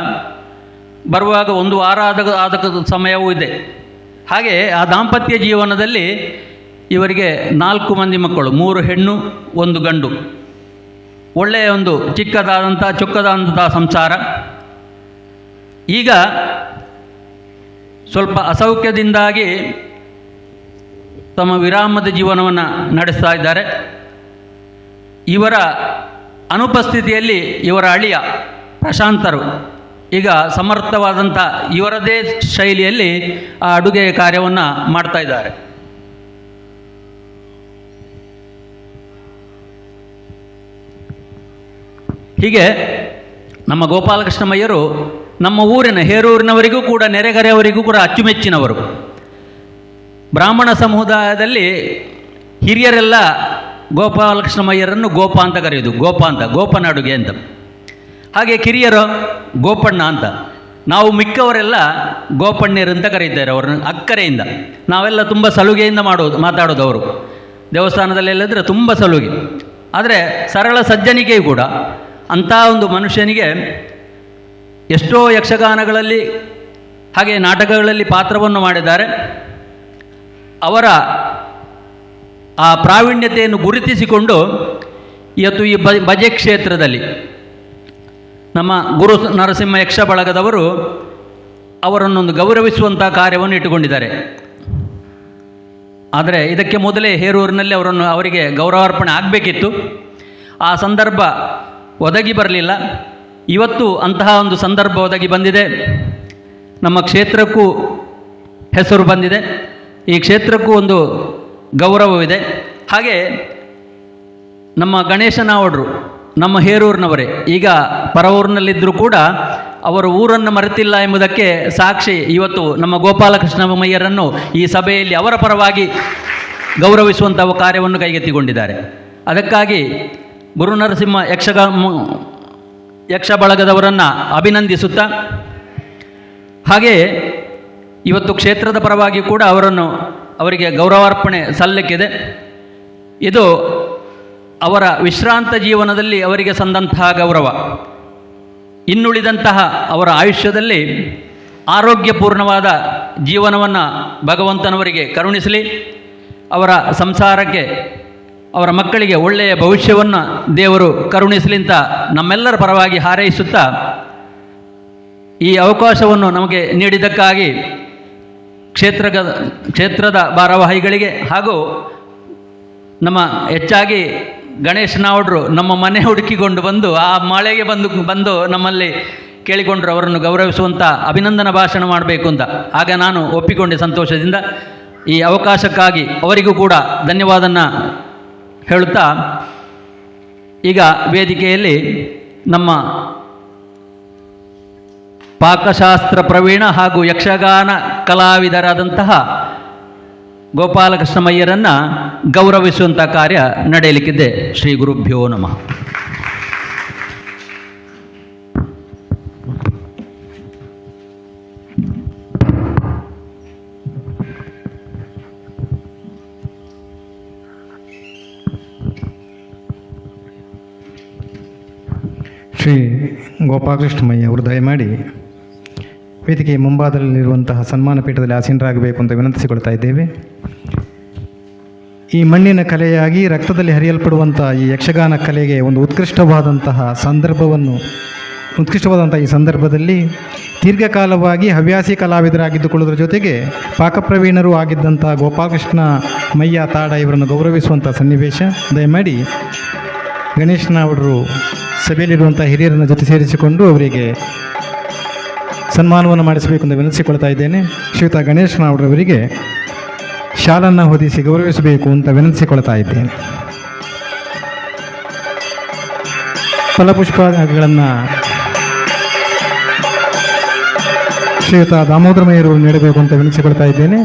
ಬರುವಾಗ ಒಂದು ವಾರ ಆದ ಆದ ಸಮಯವೂ ಇದೆ. ಹಾಗೆ ಆ ದಾಂಪತ್ಯ ಜೀವನದಲ್ಲಿ ಇವರಿಗೆ ನಾಲ್ಕು ಮಂದಿ ಮಕ್ಕಳು, ಮೂರು ಹೆಣ್ಣು, ಒಂದು ಗಂಡು. ಒಳ್ಳೆಯ ಒಂದು ಚಿಕ್ಕದಾದಂಥ ಚೊಕ್ಕದಾದಂಥ ಸಂಸಾರ. ಈಗ ಸ್ವಲ್ಪ ಅಸೌಖ್ಯದಿಂದಾಗಿ ತಮ್ಮ ವಿರಾಮದ ಜೀವನವನ್ನು ನಡೆಸ್ತಾ ಇದ್ದಾರೆ. ಇವರ ಅನುಪಸ್ಥಿತಿಯಲ್ಲಿ ಇವರ ಅಳಿಯ ಪ್ರಶಾಂತರು, ಈಗ ಸಮರ್ಥವಾದಂಥ ಇವರದೇ ಶೈಲಿಯಲ್ಲಿ ಆ ಅಡುಗೆ ಕಾರ್ಯವನ್ನು ಮಾಡ್ತಾ ಇದ್ದಾರೆ. ಹೀಗೆ ನಮ್ಮ ಗೋಪಾಲಕೃಷ್ಣಮಯ್ಯರು ನಮ್ಮ ಊರಿನ ಹೇರೂರಿನವರಿಗೂ ಕೂಡ, ನೆರೆಗರೆಯವರಿಗೂ ಕೂಡ ಅಚ್ಚುಮೆಚ್ಚಿನವರು. ಬ್ರಾಹ್ಮಣ ಸಮುದಾಯದಲ್ಲಿ ಹಿರಿಯರೆಲ್ಲ ಗೋಪಾಲಕೃಷ್ಣಮಯ್ಯರನ್ನು ಗೋಪ ಅಂತ ಕರೆಯೋದು. ಗೋಪ ಅಂತ ಗೋಪನ ಅಡುಗೆ ಅಂತ. ಹಾಗೆ ಕಿರಿಯರು ಗೋಪಣ್ಣ ಅಂತ. ನಾವು ಮಿಕ್ಕವರೆಲ್ಲ ಗೋಪಣ್ಯರು ಅಂತ ಕರೀತಾರೆ ಅವರನ್ನು ಅಕ್ಕರೆಯಿಂದ. ನಾವೆಲ್ಲ ತುಂಬ ಸಲುಗೆಯಿಂದ ಮಾಡೋದು, ಮಾತಾಡೋದು ಅವರು. ದೇವಸ್ಥಾನದಲ್ಲೆಲ್ಲದ್ರೆ ತುಂಬ ಸಲುಗೆ. ಆದರೆ ಸರಳ ಸಜ್ಜನಿಕೆಯೂ ಕೂಡ ಅಂಥ ಒಂದು ಮನುಷ್ಯನಿಗೆ ಎಷ್ಟೋ ಯಕ್ಷಗಾನಗಳಲ್ಲಿ ಹಾಗೆ ನಾಟಕಗಳಲ್ಲಿ ಪಾತ್ರವನ್ನು ಮಾಡಿದ್ದಾರೆ. ಅವರ ಆ ಪ್ರಾವೀಣ್ಯತೆಯನ್ನು ಗುರುತಿಸಿಕೊಂಡು ಇವತ್ತು ಈ ಬಜೆ ಕ್ಷೇತ್ರದಲ್ಲಿ ನಮ್ಮ ಗುರು ನರಸಿಂಹ ಯಕ್ಷ ಬಳಗದವರು ಅವರನ್ನೊಂದು ಗೌರವಿಸುವಂಥ ಕಾರ್ಯವನ್ನು ಇಟ್ಟುಕೊಂಡಿದ್ದಾರೆ. ಆದರೆ ಇದಕ್ಕೆ ಮೊದಲೇ ಹೇರೂರಿನಲ್ಲಿ ಅವರನ್ನು ಅವರಿಗೆ ಗೌರವಾರ್ಪಣೆ ಆಗಬೇಕಿತ್ತು. ಆ ಸಂದರ್ಭ ಒದಗಿ ಬರಲಿಲ್ಲ. ಇವತ್ತು ಅಂತಹ ಒಂದು ಸಂದರ್ಭ ಒದಗಿ ಬಂದಿದೆ. ನಮ್ಮ ಕ್ಷೇತ್ರಕ್ಕೂ ಹೆಸರು ಬಂದಿದೆ. ಈ ಕ್ಷೇತ್ರಕ್ಕೂ ಒಂದು ಗೌರವವಿದೆ. ಹಾಗೆ ನಮ್ಮ ಗಣೇಶನಾವಡ್ರು ನಮ್ಮ ಹೇರೂರಿನವರೇ, ಈಗ ಪರವೂರಿನಲ್ಲಿದ್ದರೂ ಕೂಡ ಅವರು ಊರನ್ನು ಮರೆತಿಲ್ಲ ಎಂಬುದಕ್ಕೆ ಸಾಕ್ಷಿ ಇವತ್ತು ನಮ್ಮ ಗೋಪಾಲಕೃಷ್ಣಮಯ್ಯರನ್ನು ಈ ಸಭೆಯಲ್ಲಿ ಅವರ ಪರವಾಗಿ ಗೌರವಿಸುವಂಥ ಕಾರ್ಯವನ್ನು ಕೈಗೆತ್ತಿಕೊಂಡಿದ್ದಾರೆ. ಅದಕ್ಕಾಗಿ ಗುರುನರಸಿಂಹ ಯಕ್ಷಗ ಮ- ಯಕ್ಷ ಬಳಗದವರನ್ನು ಅಭಿನಂದಿಸುತ್ತಾ ಹಾಗೆಯೇ ಇವತ್ತು ಕ್ಷೇತ್ರದ ಪರವಾಗಿ ಕೂಡ ಅವರನ್ನು ಅವರಿಗೆ ಗೌರವಾರ್ಪಣೆ ಸಲ್ಲಕ್ಕಿದೆ ಇದು ಅವರ ವಿಶ್ರಾಂತ ಜೀವನದಲ್ಲಿ ಅವರಿಗೆ ಸಂದಂತಹ ಗೌರವ. ಇನ್ನುಳಿದಂತಹ ಅವರ ಆಯುಷ್ಯದಲ್ಲಿ ಆರೋಗ್ಯಪೂರ್ಣವಾದ ಜೀವನವನ್ನು ಭಗವಂತನವರಿಗೆ ಕರುಣಿಸಲಿ. ಅವರ ಸಂಸಾರಕ್ಕೆ ಅವರ ಮಕ್ಕಳಿಗೆ ಒಳ್ಳೆಯ ಭವಿಷ್ಯವನ್ನು ದೇವರು ಕರುಣಿಸಲಿಂತ ನಮ್ಮೆಲ್ಲರ ಪರವಾಗಿ ಹಾರೈಸುತ್ತಾ ಈ ಅವಕಾಶವನ್ನು ನಮಗೆ ನೀಡಿದ್ದಕ್ಕಾಗಿ ಕ್ಷೇತ್ರದ ಕ್ಷೇತ್ರದ ಭಾರವಾಹಿಗಳಿಗೆ ಹಾಗೂ ನಮ್ಮ ಹೆಚ್ಚಾಗಿ ಗಣೇಶ್ ನಾವಡ್ರು ನಮ್ಮ ಮನೆ ಹುಡುಕಿಕೊಂಡು ಬಂದು ಆ ಮಳೆಗೆ ಬಂದು ಬಂದು ನಮ್ಮಲ್ಲಿ ಕೇಳಿಕೊಂಡ್ರು ಅವರನ್ನು ಗೌರವಿಸುವಂಥ ಅಭಿನಂದನ ಭಾಷಣ ಮಾಡಬೇಕು ಅಂತ. ಆಗ ನಾನು ಒಪ್ಪಿಕೊಂಡೆ ಸಂತೋಷದಿಂದ. ಈ ಅವಕಾಶಕ್ಕಾಗಿ ಅವರಿಗೂ ಕೂಡ ಧನ್ಯವಾದನ ಹೇಳುತ್ತಾ, ಈಗ ವೇದಿಕೆಯಲ್ಲಿ ನಮ್ಮ ಪಾಕಶಾಸ್ತ್ರ ಪ್ರವೀಣ ಹಾಗೂ ಯಕ್ಷಗಾನ ಕಲಾವಿದರಾದಂತಹ ಗೋಪಾಲಕೃಷ್ಣಮಯ್ಯರನ್ನು ಗೌರವಿಸುವಂಥ ಕಾರ್ಯ ನಡೆಯಲಿಕ್ಕಿದೆ. ಶ್ರೀ ಗುರುಭ್ಯೋ ನಮಃ. ಶ್ರೀ ಗೋಪಾಲಕೃಷ್ಣಮಯ್ಯ ಅವರು ದಯಮಾಡಿ ವೇದಿಕೆಯ ಮುಂಭಾಗದಲ್ಲಿರುವಂತಹ ಸನ್ಮಾನ ಪೀಠದಲ್ಲಿ ಆಸೀನರಾಗಬೇಕು ಅಂತ ವಿನಂತಿಸಿಕೊಳ್ತಾ ಇದ್ದೇವೆ. ಈ ಮಣ್ಣಿನ ಕಲೆಯಾಗಿ ರಕ್ತದಲ್ಲಿ ಹರಿಯಲ್ಪಡುವಂಥ ಈ ಯಕ್ಷಗಾನ ಕಲೆಗೆ ಒಂದು ಉತ್ಕೃಷ್ಟವಾದಂತಹ ಸಂದರ್ಭವನ್ನು ಉತ್ಕೃಷ್ಟವಾದಂಥ ಈ ಸಂದರ್ಭದಲ್ಲಿ ದೀರ್ಘಕಾಲವಾಗಿ ಹವ್ಯಾಸಿ ಕಲಾವಿದರಾಗಿದ್ದುಕೊಳ್ಳೋದ್ರ ಜೊತೆಗೆ ಪಾಕಪ್ರವೀಣರು ಆಗಿದ್ದಂಥ ಗೋಪಾಲಕೃಷ್ಣ ಮಯ್ಯ ತಾಡ ಇವರನ್ನು ಗೌರವಿಸುವಂಥ ಸನ್ನಿವೇಶ. ದಯಮಾಡಿ ಗಣೇಶನವರು ಸಭೆಯಲ್ಲಿರುವಂಥ ಹಿರಿಯರನ್ನ ಜೊತೆ ಸೇರಿಸಿಕೊಂಡು ಅವರಿಗೆ ಸನ್ಮಾನವನ್ನು ಮಾಡಿಸಬೇಕು ಅಂತ ವಿನಂತಿಸಿಕೊಳ್ತಾ ಇದ್ದೇನೆ. ಶ್ರೀಯುತ ಅವರಿಗೆ ಶಾಲನ್ನು ಹೊದಿಸಿ ಗೌರವಿಸಬೇಕು ಅಂತ ವಿನಂತಿಸಿಕೊಳ್ತಾ ಇದ್ದೇನೆ. ಫಲಪುಷ್ಪಗಳನ್ನು ಶ್ರೀಯುತ ದಾಮೋದರಮಯ್ಯರು ನೀಡಬೇಕು ಅಂತ ವಿನಂತಿಸಿಕೊಳ್ತಾ ಇದ್ದೇನೆ.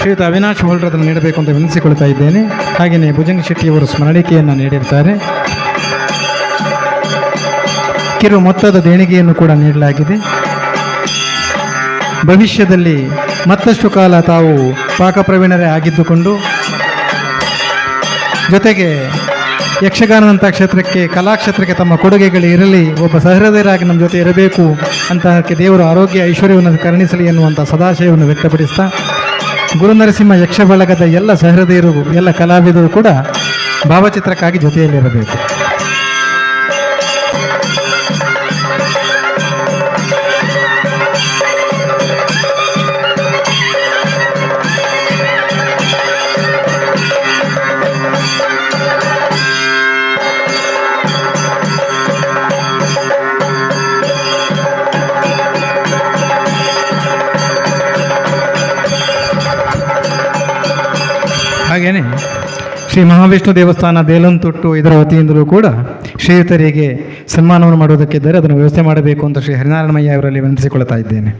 ಶ್ರೀಯುತ ಅವಿನಾಶ್ ಹೋಲ್ಡರ್ ಅದನ್ನು ನೀಡಬೇಕು ಅಂತ ವಿನಂತಿಸಿಕೊಳ್ತಾ ಇದ್ದೇನೆ. ಹಾಗೆಯೇ ಭುಜಂಗ ಶೆಟ್ಟಿಯವರು ಸ್ಮರಣಿಕೆಯನ್ನು ನೀಡಿರ್ತಾರೆ. ಕಿರು ಮೊತ್ತದ ದೇಣಿಗೆಯನ್ನು ಕೂಡ ನೀಡಲಾಗಿದೆ. ಭವಿಷ್ಯದಲ್ಲಿ ಮತ್ತಷ್ಟು ಕಾಲ ತಾವು ಪಾಕಪ್ರವೀಣರೇ ಆಗಿದ್ದುಕೊಂಡು, ಜೊತೆಗೆ ಯಕ್ಷಗಾನದಂಥ ಕ್ಷೇತ್ರಕ್ಕೆ ಕಲಾಕ್ಷೇತ್ರಕ್ಕೆ ತಮ್ಮ ಕೊಡುಗೆಗಳು ಇರಲಿ, ಒಬ್ಬ ಸಹೃದಯರಾಗಿ ನಮ್ಮ ಜೊತೆ ಇರಬೇಕು ಅಂತಹಕ್ಕೆ ದೇವರು ಆರೋಗ್ಯ ಐಶ್ವರ್ಯವನ್ನು ಕರುಣಿಸಲಿ ಎನ್ನುವಂಥ ಸದಾಶಯವನ್ನು ವ್ಯಕ್ತಪಡಿಸ್ತಾ ಗುರುನರಸಿಂಹ ಯಕ್ಷ ಬಳಗದ ಎಲ್ಲ ಸಹೃದಯರು ಎಲ್ಲ ಕಲಾವಿದರು ಕೂಡ ಭಾವಚಿತ್ರಕ್ಕಾಗಿ ಜೊತೆಯಲ್ಲಿರಬೇಕು. ಶ್ರೀ ಮಹಾವಿಷ್ಣು ದೇವಸ್ಥಾನ ದೇಲಂತೊಟ್ಟು ಇದರ ವತಿಯಿಂದಲೂ ಕೂಡ ಶ್ರೀಯುತರಿಗೆ ಸನ್ಮಾನವನ್ನು ಮಾಡುವುದಕ್ಕಿದ್ದರೆ ಅದನ್ನು ವ್ಯವಸ್ಥೆ ಮಾಡಬೇಕು ಅಂತ ಶ್ರೀ ಹರಿನಾರಾಯಣಮಯ್ಯ ಅವರಲ್ಲಿ ವಿನಂತಿಸಿಕೊಳ್ತಾ ಇದ್ದೇನೆ.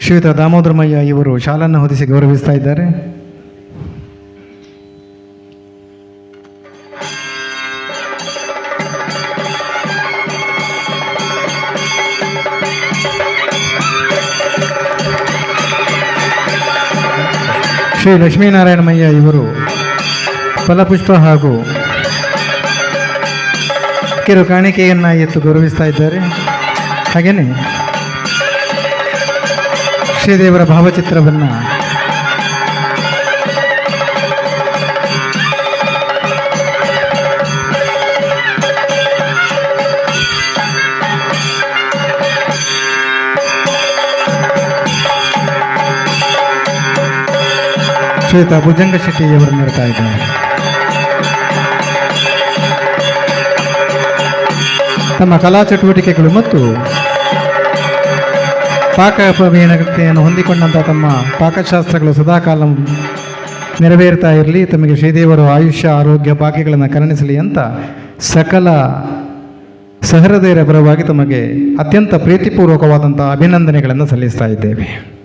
ಶ್ರೀಯುತ ದಾಮೋದರಮಯ್ಯ ಇವರು ಶಾಲನ್ನು ಹೊದಿಸಿ ಗೌರವಿಸ್ತಾ ಇದ್ದಾರೆ. ಶ್ರೀ ಲಕ್ಷ್ಮೀನಾರಾಯಣಮಯ್ಯ ಇವರು ಫಲಪುಷ್ಪ ಹಾಗೂ ಕಿರು ಕಾಣಿಕೆಯನ್ನು ಎತ್ತು ಗೌರವಿಸ್ತಾ ಇದ್ದಾರೆ. ಹಾಗೆಯೇ ಶ್ರೀದೇವರ ಭಾವಚಿತ್ರವನ್ನು ಶ್ವೇತ ಭುಜಂಗ ಶೆಟ್ಟಿಯವರು ನೀಡ್ತಾ ಇದ್ದಾರೆ. ತಮ್ಮ ಕಲಾ ಚಟುವಟಿಕೆಗಳು ಮತ್ತು ಪಾಕ ಪ್ರವೀಣತೆಯನ್ನು ಹೊಂದಿಕೊಂಡಂಥ ತಮ್ಮ ಪಾಕಶಾಸ್ತ್ರಗಳು ಸದಾಕಾಲ ನೆರವೇರ್ತಾ ಇರಲಿ, ತಮಗೆ ಶ್ರೀದೇವರು ಆಯುಷ್ಯ, ಆರೋಗ್ಯ, ಭಾಗ್ಯಗಳನ್ನು ಕರುಣಿಸಲಿ ಅಂತ ಸಕಲ ಸಹೃದಯರ ಪರವಾಗಿ ತಮಗೆ ಅತ್ಯಂತ ಪ್ರೀತಿಪೂರ್ವಕವಾದಂಥ ಅಭಿನಂದನೆಗಳನ್ನು ಸಲ್ಲಿಸ್ತಾ ಇದ್ದೇವೆ.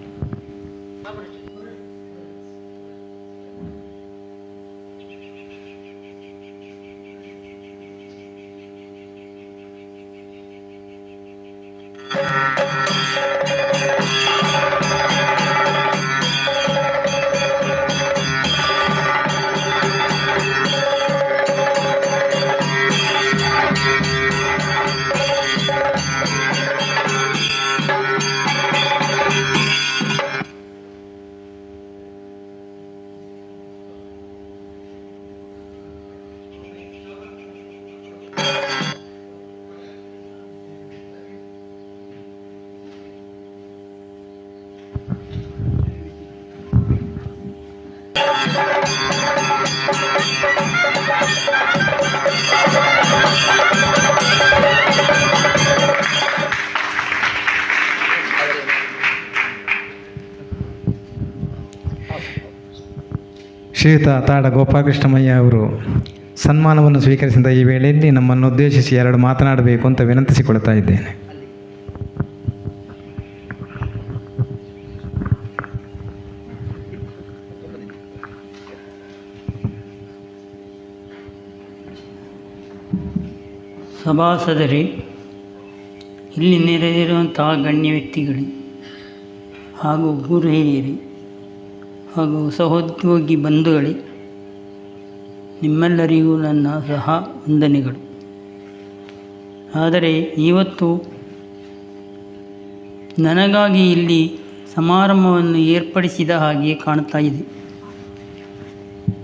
ಶ್ರೀಯುತ ತಾಡ ಗೋಪಾಲಕೃಷ್ಣಮಯ್ಯ ಅವರು ಸನ್ಮಾನವನ್ನು ಸ್ವೀಕರಿಸಿದ ಈ ವೇಳೆಯಲ್ಲಿ ನಮ್ಮನ್ನು ಉದ್ದೇಶಿಸಿ ಎರಡು ಮಾತನಾಡಬೇಕು ಅಂತ ವಿನಂತಿಸಿಕೊಳ್ತಾ ಇದ್ದೇನೆ. ಸಭಾಸದರೇ ಇಲ್ಲಿ ನೆರೆದಿರುವಂತಹ ಗಣ್ಯ ವ್ಯಕ್ತಿಗಳು ಹಾಗೂ ಗುರು ಹಿರಿಯರೇ ಹಾಗೂ ಸಹೋದ್ಯೋಗಿ ಬಂಧುಗಳೇ, ನಿಮ್ಮೆಲ್ಲರಿಗೂ ನನ್ನ ಸಹ ವಂದನೆಗಳು. ಆದರೆ ಇವತ್ತು ನನಗಾಗಿ ಇಲ್ಲಿ ಸಮಾರಂಭವನ್ನು ಏರ್ಪಡಿಸಿದ ಹಾಗೆ ಕಾಣ್ತಾ ಇದೆ.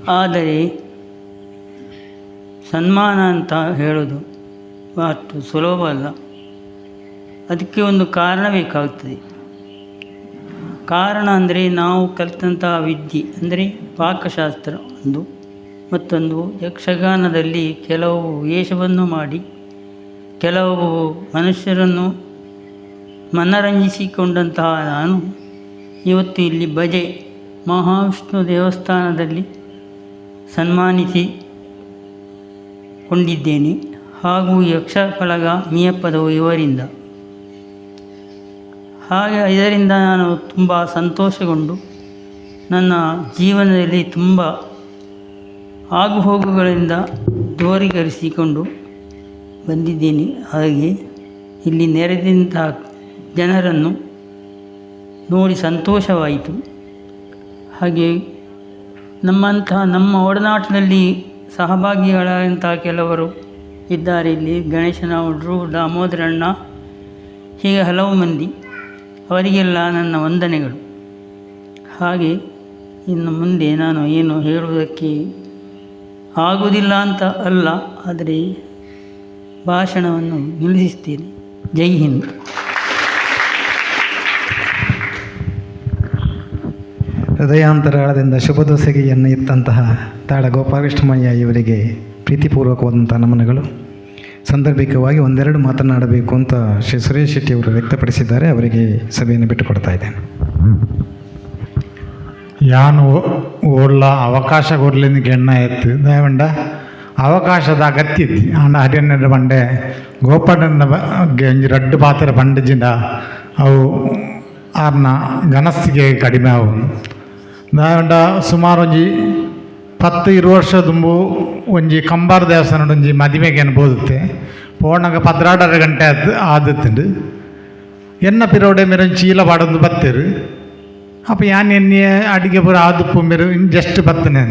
ಆದರೆ ಸನ್ಮಾನ ಅಂತ ಹೇಳೋದು ಅಷ್ಟು ಸುಲಭ ಅಲ್ಲ ಅದಕ್ಕೆ ಒಂದು ಕಾರಣ ಬೇಕಾಗ್ತದೆ ಕಾರಣ ಅಂದರೆ ನಾವು ಕಲಿತಂತಹ ವಿದ್ಯೆ ಅಂದರೆ ಪಾಕಶಾಸ್ತ್ರ ಒಂದು. ಮತ್ತೊಂದು, ಯಕ್ಷಗಾನದಲ್ಲಿ ಕೆಲವು ವೇಷವನ್ನು ಮಾಡಿ, ಕೆಲವು ಮನುಷ್ಯರನ್ನು ಮನರಂಜಿಸಿಕೊಂಡಂತಹ ನಾನು ಇವತ್ತು ಇಲ್ಲಿ ಭಜೆ ಮಹಾವಿಷ್ಣು ದೇವಸ್ಥಾನದಲ್ಲಿ ಸನ್ಮಾನಿಸಿ ಕೊಂಡಿದ್ದೇನೆ ಹಾಗೂ ಯಕ್ಷಫಲಗ ಮಿಯಪ್ಪದವು ಇವರಿಂದ. ಹಾಗೆ ಇದರಿಂದ ನಾನು ತುಂಬ ಸಂತೋಷಗೊಂಡು ನನ್ನ ಜೀವನದಲ್ಲಿ ತುಂಬ ಆಗುಹೋಗುಗಳಿಂದ ದೂರೀಕರಿಸಿಕೊಂಡು ಬಂದಿದ್ದೀನಿ. ಹಾಗೆ ಇಲ್ಲಿ ನೆರೆದಂತಹ ಜನರನ್ನು ನೋಡಿ ಸಂತೋಷವಾಯಿತು. ಹಾಗೆ ನಮ್ಮಂತಹ ನಮ್ಮ ಒಡನಾಟದಲ್ಲಿ ಸಹಭಾಗಿಗಳಾದಂಥ ಕೆಲವರು ಇದ್ದಾರೆ ಇಲ್ಲಿ. ಗಣೇಶನ ಹುಡ್ರು ದಾಮೋದರಣ್ಣ ಹೀಗೆ ಹಲವು ಮಂದಿ. ಅವರಿಗೆಲ್ಲ ನನ್ನ ವಂದನೆಗಳು. ಹಾಗೆ ಇನ್ನು ಮುಂದೆ ನಾನು ಏನು ಹೇಳುವುದಕ್ಕೆ ಆಗುವುದಿಲ್ಲ ಅಂತ ಅಲ್ಲ, ಆದರೆ ಭಾಷಣವನ್ನು ನಿಲ್ಲಿಸುತ್ತೇನೆ. ಜೈ ಹಿಂದ್. ಹೃದಯಾಂತರಾಳದಿಂದ ಶುಭ ದೋಸೆಗೆಯನ್ನು ಇತ್ತಂತಹ ತಾಳ ಗೋಪಾಲಕೃಷ್ಣಮಯ್ಯ ಇವರಿಗೆ ಪ್ರೀತಿಪೂರ್ವಕವಾದಂಥ ನಮನಗಳು. ಸಂದರ್ಭಿಕವಾಗಿ ಒಂದೆರಡು ಮಾತನಾಡಬೇಕು ಅಂತ ಶ್ರೀ ಸುರೇಶ್ ಶೆಟ್ಟಿ ಅವರು ವ್ಯಕ್ತಪಡಿಸಿದ್ದಾರೆ. ಅವರಿಗೆ ಸಭೆಯನ್ನು ಬಿಟ್ಟುಕೊಡ್ತಾ ಇದ್ದೇನೆ. ಯಾನು ಓಡ್ಲ ಅವಕಾಶ ಕೊಡ್ಲಿಕ್ಕೆ ಎಣ್ಣ ಎತ್ತು. ದಯವಂಡ ಅವಕಾಶದ ಅಗತ್ಯ ಇತ್ತು ಆಂಡ ಬಂಡೆ ಗೋಪಾಲನ ಬಗ್ಗೆ ಒಂಜಿ ರಡ್ಡು ಪಾತ್ರ ಬಂಡಜಿಂದ ಅವು ಆರ್ನ ಗನಸ್ಸಿಗೆ ಕಡಿಮೆ ಅವು ದಯವಂಡ ಸುಮಾರು ಒಂಜಿ ಪತ್ತು ಇರು ವರ್ಷ ತುಂಬು ಒಂಜಿ ಕಂಬಾರ ದೇವಸ್ಥಾನ ಒಂಜಿ ಮದಿಮೆಗೆ ಅನ್ಬೋದುತ್ತೆ ಪೋಣಗ ಪದ್ರಾಡರ ಗಂಟೆ ಆದ್, ಆದತ್ತುಂಡು. ಎನ್ನ ಪಿರೋಡೆ ಮೇರೆ ಚೀಲ ಪಾಡೊಂದು ಬತ್ತೇರು. ಅಪ್ಪ ಯಾನ್ ಎನ್ನೆ ಅಡಿಗೆ ಪೂರ ಆದುಪ್ಪು ಮೇರೆ ಜಸ್ಟ್ ಬತ್ತನೆ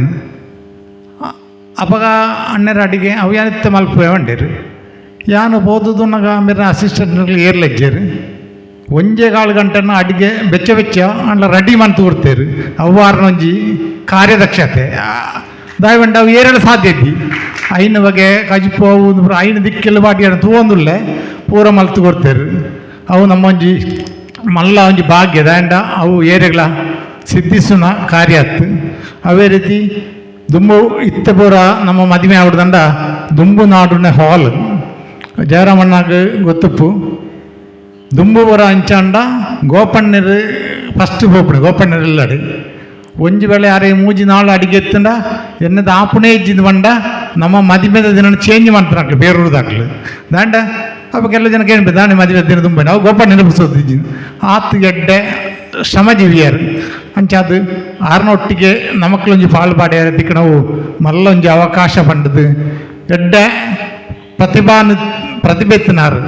ಅಪಗ ಅಣ್ಣರ ಅಡಿಗೆ, ಅವು ಯಾನಿತ್ತೆ ಮಲ್ಪುವೆ ಬಂಡೇರು ಯಾನು ಬೋದುದು ನಗ ಮೇರೆ ಅಸಿಸ್ಟೆಂಟ್ಗಳು ಏರ್ಲೆಜ್ಜೇರು. ಒಂಜೆ ಕಾಳು ಗಂಟೆನ ಅಡಿಗೆ ಬೆಚ್ಚ ಬೆಚ್ಚ ಅಂಡ್ಲ ರೆಡಿ ಮಂತ್ ಕೊಡ್ತೇರು. ಅವ್ವಾರನ ಒಂಜಿ ಕಾರ್ಯದಕ್ಷತೆ. ಆ, ದಾಯವಂಡ ಅವು ಏರಲು ಸಾಧ್ಯ ಇದ್ದಿ. ಐನ ಬಗ್ಗೆ ಕಜಿಪು ಅವು ಐನ ದಿಕ್ಕೆಲ್ಲ ಬಾಟಿ ತೂವೊಂದುಲ್ಲೆ ಪೂರ ಮಲ್ತು ಕೊಡ್ತೇರು. ಅವು ನಮ್ಮ ಒಂಜಿ ಮಲ್ಲ ಒಂಜಿ ಭಾಗ್ಯ. ದಾಂಡ ಅವು ಏರೆಗಳ ಸಿದ್ಧಿಸುನ ಕಾರ್ಯ ಆತು ಅವೇ ರೀತಿ ದುಂಬು ಇತ್ತ ಪೂರ ನಮ್ಮ ಮದುವೆ ದಂಡ ದುಂಬು ನಾಡುನ ಹಾಲ್. ಜಯರಾಮಣ್ಣಗ ಗೊತ್ತಪ್ಪು. ದುಂಬು ಪೂರ ಅಂಚಾಂಡ ಗೋಪಣ್ಣರು ಫಸ್ಟ್ ಪೋಪುಣೆ ಗೋಪಣ್ಣರು ಇಲ್ಲಡು ಒಂಜಿ ವೇಳೆ ಯಾರೇ ಮೂಜಿ ನಾಳು ಅಡಿಗೆ ಎತ್ತಂಡ ಎನ್ನದ ಆಪುಣೆ ಇಜ್ಜಿದ ಬಂಡ ನಮ್ಮ ಮದುವೆದ ದಿನ ಚೇಂಜ್ ಮಾಡ್ತಾರಕ್ಲು ಬೇರೂರ್ದಾಕ್ಲು ದಾಂಡ ಅವಕ್ಕೆಲ್ಲ ಜನಕ್ಕೆ ಏನು ದಾಂಡ ಮದುವೆ ದಿನ ತುಂಬ ನಾವು ಗೋಪಣ್ಣ ನೆನಪಿಸೋದು ಇಜ್ಜಿನ ಆತು ಗೆಡ್ಡೆ ಶ್ರಮಜೀವಿಯರು ಅಂಚಾದು ಆರ್ನೊಟ್ಟಿಗೆ ನಮಕ್ಲೊಂಜಿ ಪಾಲು ಪಾಡ್ಯಾರ ದಿಕ್ಕ ನಾವು ಮಲ್ಲೊಂಜಿ ಅವಕಾಶ ಪಂಡದು ಎಡ್ಡೆ ಪ್ರತಿಭಾನ ಪ್ರತಿಭೆತ್ತಿನಾರು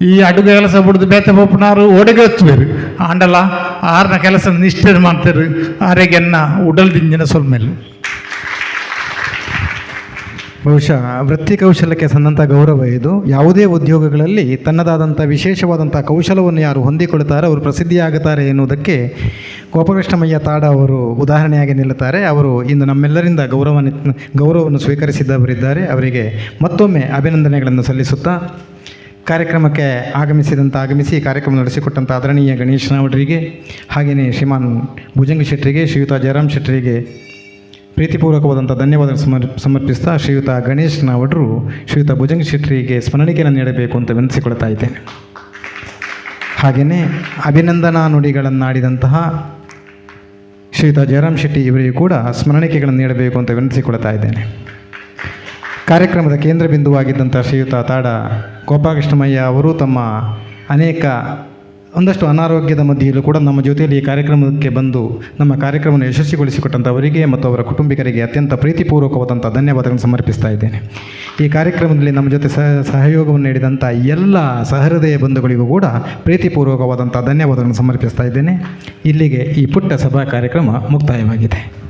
ಈ ಅಡುಗೆ ಕೆಲಸ ಬಿಡ್ದು ಬೇತೆ ಪೋಪುನಾರು ಒಡಗೆ ಹಚ್ಚುವೇರು ಆಂಡಲ, ಆರ್ನ ಕೆಲಸ ನಿಷ್ಠೆ ಮಾಡ್ತಾರೆ. ಆರೆಗೆನ್ನ ಉಡಲ್ ದಿಂಜಿನ ಸೊಲ್ಮೇಲೆ ಬಹುಶಃ ವೃತ್ತಿ ಕೌಶಲ್ಯಕ್ಕೆ ಸಂದಂಥ ಗೌರವ ಇದು. ಯಾವುದೇ ಉದ್ಯೋಗಗಳಲ್ಲಿ ತನ್ನದಾದಂಥ ವಿಶೇಷವಾದಂಥ ಕೌಶಲವನ್ನು ಯಾರು ಹೊಂದಿಕೊಳ್ಳುತ್ತಾರೆ, ಅವರು ಪ್ರಸಿದ್ಧಿಯಾಗುತ್ತಾರೆ ಎನ್ನುವುದಕ್ಕೆ ಗೋಪಕೃಷ್ಣಮಯ್ಯ ತಾಡ ಅವರು ಉದಾಹರಣೆಯಾಗಿ ನಿಲ್ಲುತ್ತಾರೆ. ಅವರು ಇಂದು ನಮ್ಮೆಲ್ಲರಿಂದ ಗೌರವ ಗೌರವವನ್ನು ಸ್ವೀಕರಿಸಿದ್ದವರಿದ್ದಾರೆ ಅವರಿಗೆ ಮತ್ತೊಮ್ಮೆ ಅಭಿನಂದನೆಗಳನ್ನು ಸಲ್ಲಿಸುತ್ತಾ ಕಾರ್ಯಕ್ರಮಕ್ಕೆ ಆಗಮಿಸಿದಂಥ ಆಗಮಿಸಿ ಕಾರ್ಯಕ್ರಮ ನಡೆಸಿಕೊಟ್ಟಂಥ ಆದರಣೀಯ ಗಣೇಶನವರಿಗೆ ಹಾಗೆಯೇ ಶ್ರೀಮಾನ್ ಭುಜಂಗ ಶೆಟ್ಟರಿಗೆ ಶ್ರೀಯುತ ಜಯರಾಮ್ ಶೆಟ್ಟರಿಗೆ ಪ್ರೀತಿಪೂರ್ವಕವಾದಂಥ ಧನ್ಯವಾದ ಸಮರ್ ಸಮರ್ಪಿಸ್ತಾ ಶ್ರೀಯುತ ಗಣೇಶ್ ನಾವಡ್ರು ಶ್ರೀಯುತ ಭುಜಂಗ ಶೆಟ್ಟರಿಗೆ ಸ್ಮರಣಿಕೆಯನ್ನು ನೀಡಬೇಕು ಅಂತ ವಿನಿಸಿಕೊಳ್ತಾ ಇದ್ದೇನೆ. ಹಾಗೆಯೇ ಅಭಿನಂದನಾ ನುಡಿಗಳನ್ನಾಡಿದಂತಹ ಶ್ರೀಯುತ ಜಯರಾಮ್ ಶೆಟ್ಟಿ ಇವರಿಗೂ ಕೂಡ ಸ್ಮರಣಿಕೆಗಳನ್ನು ನೀಡಬೇಕು ಅಂತ ವಿನಂತಿಸಿಕೊಳ್ತಾ ಇದ್ದೇನೆ. ಕಾರ್ಯಕ್ರಮದ ಕೇಂದ್ರ ಬಿಂದುವಾಗಿದ್ದಂಥ ಶ್ರೀಯುತ ತಾಡ ಗೋಪಾಲಕೃಷ್ಣಮಯ್ಯ ಅವರು ತಮ್ಮ ಅನೇಕ, ಒಂದಷ್ಟು ಅನಾರೋಗ್ಯದ ಮಧ್ಯೆಯಲ್ಲೂ ಕೂಡ ನಮ್ಮ ಜೊತೆಯಲ್ಲಿ ಈ ಕಾರ್ಯಕ್ರಮಕ್ಕೆ ಬಂದು ನಮ್ಮ ಕಾರ್ಯಕ್ರಮವನ್ನು ಯಶಸ್ವಿಗೊಳಿಸಿಕೊಟ್ಟಂಥ ಅವರಿಗೆ ಮತ್ತು ಅವರ ಕುಟುಂಬಿಕರಿಗೆ ಅತ್ಯಂತ ಪ್ರೀತಿಪೂರ್ವಕವಾದಂಥ ಧನ್ಯವಾದಗಳನ್ನು ಸಮರ್ಪಿಸ್ತಾ ಇದ್ದೇನೆ. ಈ ಕಾರ್ಯಕ್ರಮದಲ್ಲಿ ನಮ್ಮ ಜೊತೆ ಸಹ, ಸಹಯೋಗವನ್ನು ನೀಡಿದಂಥ ಎಲ್ಲ ಸಹೃದಯ ಬಂಧುಗಳಿಗೂ ಕೂಡ ಪ್ರೀತಿಪೂರ್ವಕವಾದಂಥ ಧನ್ಯವಾದಗಳನ್ನು ಸಮರ್ಪಿಸ್ತಾ ಇದ್ದೇನೆ. ಇಲ್ಲಿಗೆ ಈ ಪುಟ್ಟ ಸಭಾ ಕಾರ್ಯಕ್ರಮ ಮುಕ್ತಾಯವಾಗಿದೆ.